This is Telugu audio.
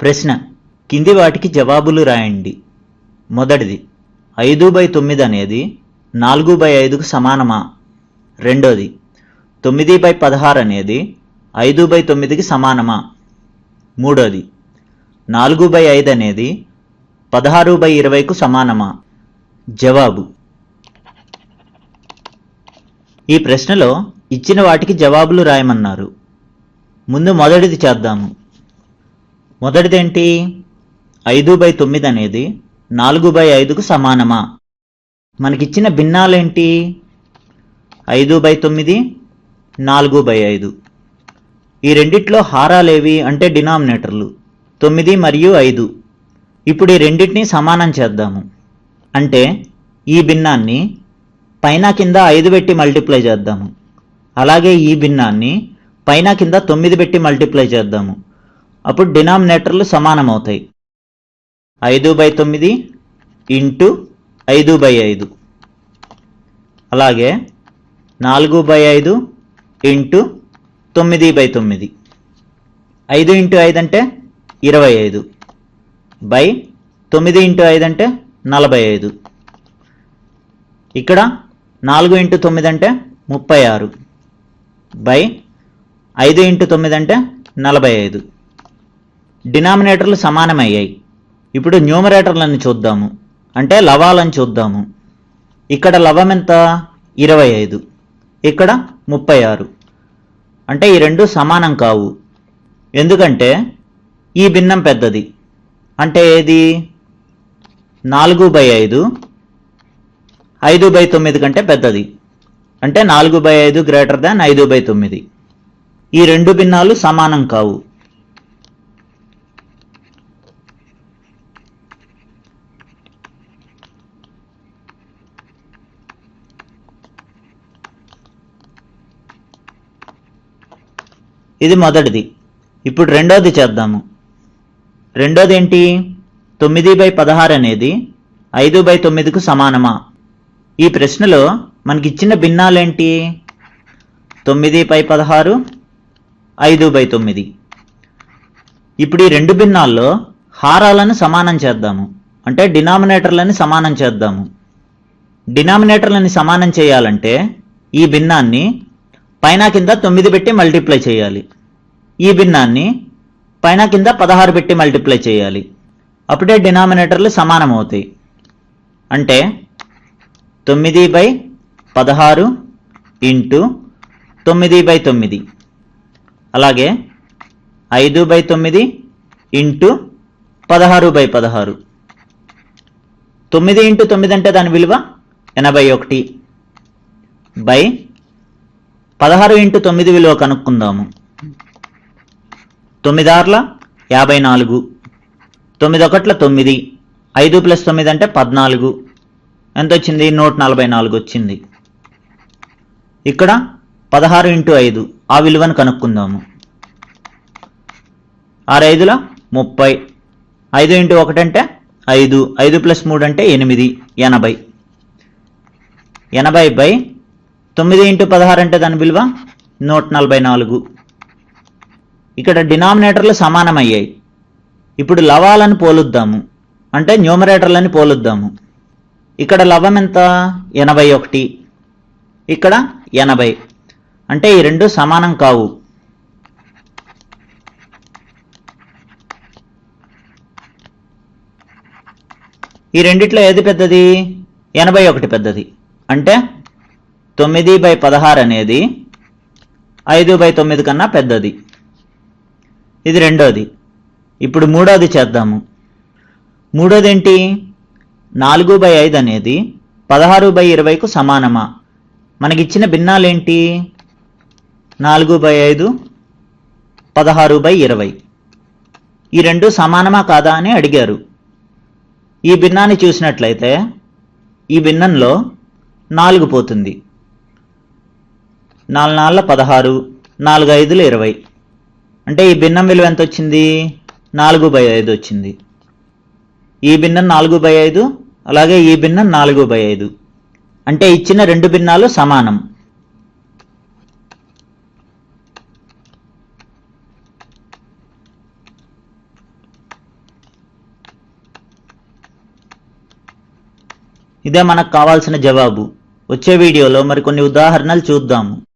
ప్రశ్న. కింది వాటికి జవాబులు రాయండి. మొదటిది ఐదు బై తొమ్మిది అనేది నాలుగు బై ఐదుకు సమానమా? రెండోది తొమ్మిది బై పదహారు అనేది ఐదు బై తొమ్మిదికి సమానమా? మూడోది నాలుగు బై ఐదు అనేది పదహారు బై ఇరవైకు సమానమా? జవాబు. ఈ ప్రశ్నలో ఇచ్చిన వాటికి జవాబులు రాయమన్నారు. ముందు మొదటిది చేద్దాము. మొదటిదేంటి? ఐదు బై తొమ్మిది అనేది నాలుగు బై ఐదుకు సమానమా? మనకిచ్చిన భిన్నాలేంటి? ఐదు బై తొమ్మిది నాలుగు బై ఐదు. ఈ రెండిట్లో హారాలేవి అంటే డినామినేటర్లు. తొమ్మిది మరియు ఐదు. ఇప్పుడు ఈ రెండింటిని సమానం చేద్దాము. అంటే ఈ భిన్నాన్ని పైన కింద ఐదు పెట్టి మల్టిప్లై చేద్దాము. అలాగే ఈ భిన్నాన్ని పైన కింద తొమ్మిది పెట్టి మల్టిప్లై చేద్దాము. అప్పుడు డినామినేటర్లు సమానమవుతాయి. ఐదు బై తొమ్మిది ఇంటూ ఐదు బై ఐదు. అలాగే నాలుగు బై ఐదు ఇంటూ తొమ్మిది బై తొమ్మిది. ఐదు ఇంటూ ఐదు అంటే ఇరవై ఐదు. బై తొమ్మిది ఇంటూ ఐదు అంటే నలభై ఐదు. ఇక్కడ నాలుగు ఇంటూ తొమ్మిది అంటే ముప్పై ఆరు. బై ఐదు ఇంటూ తొమ్మిది అంటే నలభై ఐదు. డినామినేటర్లు సమానమయ్యాయి. ఇప్పుడు న్యూమరేటర్లను చూద్దాము. అంటే లవాలను చూద్దాము. ఇక్కడ లవం ఎంత? ఇరవై ఐదు. ఇక్కడ ముప్పై ఆరు. అంటే ఈ రెండు సమానం కావు. ఎందుకంటే ఈ భిన్నం పెద్దది. అంటే ఏది? నాలుగు బై ఐదు. ఐదు బై తొమ్మిది కంటే పెద్దది. అంటే నాలుగు బై ఐదు గ్రేటర్ దాన్ ఐదు బై తొమ్మిది. ఈ రెండు భిన్నాలు సమానం కావు. ఇది మొదటిది. ఇప్పుడు రెండోది చేద్దాము. రెండోది ఏంటి తొమ్మిది బై పదహారు అనేది ఐదు బై తొమ్మిదికు సమానమా? ఈ ప్రశ్నలో మనకిచ్చిన భిన్నాలేంటి? తొమ్మిది బై పదహారు ఐదు బై తొమ్మిది. ఇప్పుడు ఈ రెండు భిన్నాల్లో హారాలను సమానం చేద్దాము. అంటే డినామినేటర్లని సమానం చేద్దాము. డినామినేటర్లని సమానం చేయాలంటే ఈ భిన్నాన్ని పైన కింద తొమ్మిది పెట్టి మల్టిప్లై చేయాలి. ఈ భిన్నాన్ని పైన కింద పదహారు పెట్టి మల్టిప్లై చేయాలి. అప్పుడే డినామినేటర్లు సమానం అవుతాయి అంటే తొమ్మిది బై పదహారు ఇంటూ తొమ్మిది బై తొమ్మిది. అలాగే ఐదు బై తొమ్మిది ఇంటూ పదహారు బై పదహారు. తొమ్మిది ఇంటూ తొమ్మిది అంటే దాని విలువ ఎనభై ఒకటి బై పదహారు ఇంటూ తొమ్మిది విలువ కనుక్కుందాము. తొమ్మిదార్ల యాభై నాలుగు. తొమ్మిది ఒకట్ల తొమ్మిది. ఐదు ప్లస్ తొమ్మిది అంటే పద్నాలుగు. ఎంత వచ్చింది? నూట నలభై నాలుగు వచ్చింది. ఇక్కడ పదహారు ఇంటూ ఐదు. ఆ విలువను కనుక్కుందాము. ఆరు ఐదుల ముప్పై. ఐదు ఇంటూ ఒకటి అంటే ఐదు. ఐదు ప్లస్ మూడు అంటే ఎనిమిది. ఎనభై. ఎనభై బై తొమ్మిది ఇంటూ పదహారు అంటే దాని విలువ నూట నలభై నాలుగు. ఇక్కడ డినామినేటర్లు సమానమయ్యాయి. ఇప్పుడు లవాలను పోలుద్దాము. అంటే న్యూమరేటర్లని పోలుద్దాము. ఇక్కడ లవం ఎంత? ఎనభై ఒకటి. ఇక్కడ ఎనభై. అంటే ఈ రెండు సమానం కావు. ఈ రెండిట్లో ఏది పెద్దది? ఎనభై ఒకటి పెద్దది. అంటే తొమ్మిది బై పదహారు అనేది ఐదు బై తొమ్మిది కన్నా పెద్దది. ఇది రెండోది. ఇప్పుడు మూడోది చేద్దాము. మూడోది ఏంటి నాలుగు బై ఐదు అనేది పదహారు బై ఇరవైకు సమానమా? మనకిచ్చిన భిన్నాలేంటి? నాలుగు బై ఐదు పదహారు బై ఇరవై. ఈ రెండు సమానమా కాదా అని అడిగారు. ఈ భిన్నాన్ని చూసినట్లయితే ఈ భిన్నంలో నాలుగు పోతుంది. నాలుగు నాలుగు పదహారు నాలుగు ఐదులు ఇరవై. అంటే ఈ భిన్నం విలువ ఎంత వచ్చింది? నాలుగు బై ఐదు వచ్చింది. ఈ భిన్నం నాలుగు బై ఐదు అలాగే ఈ భిన్నం నాలుగు బై ఐదు. అంటే ఇచ్చిన రెండు భిన్నాలు సమానం. ఇదే మనకు కావాల్సిన జవాబు. వచ్చే వీడియోలో మరికొన్ని ఉదాహరణలు చూద్దాము.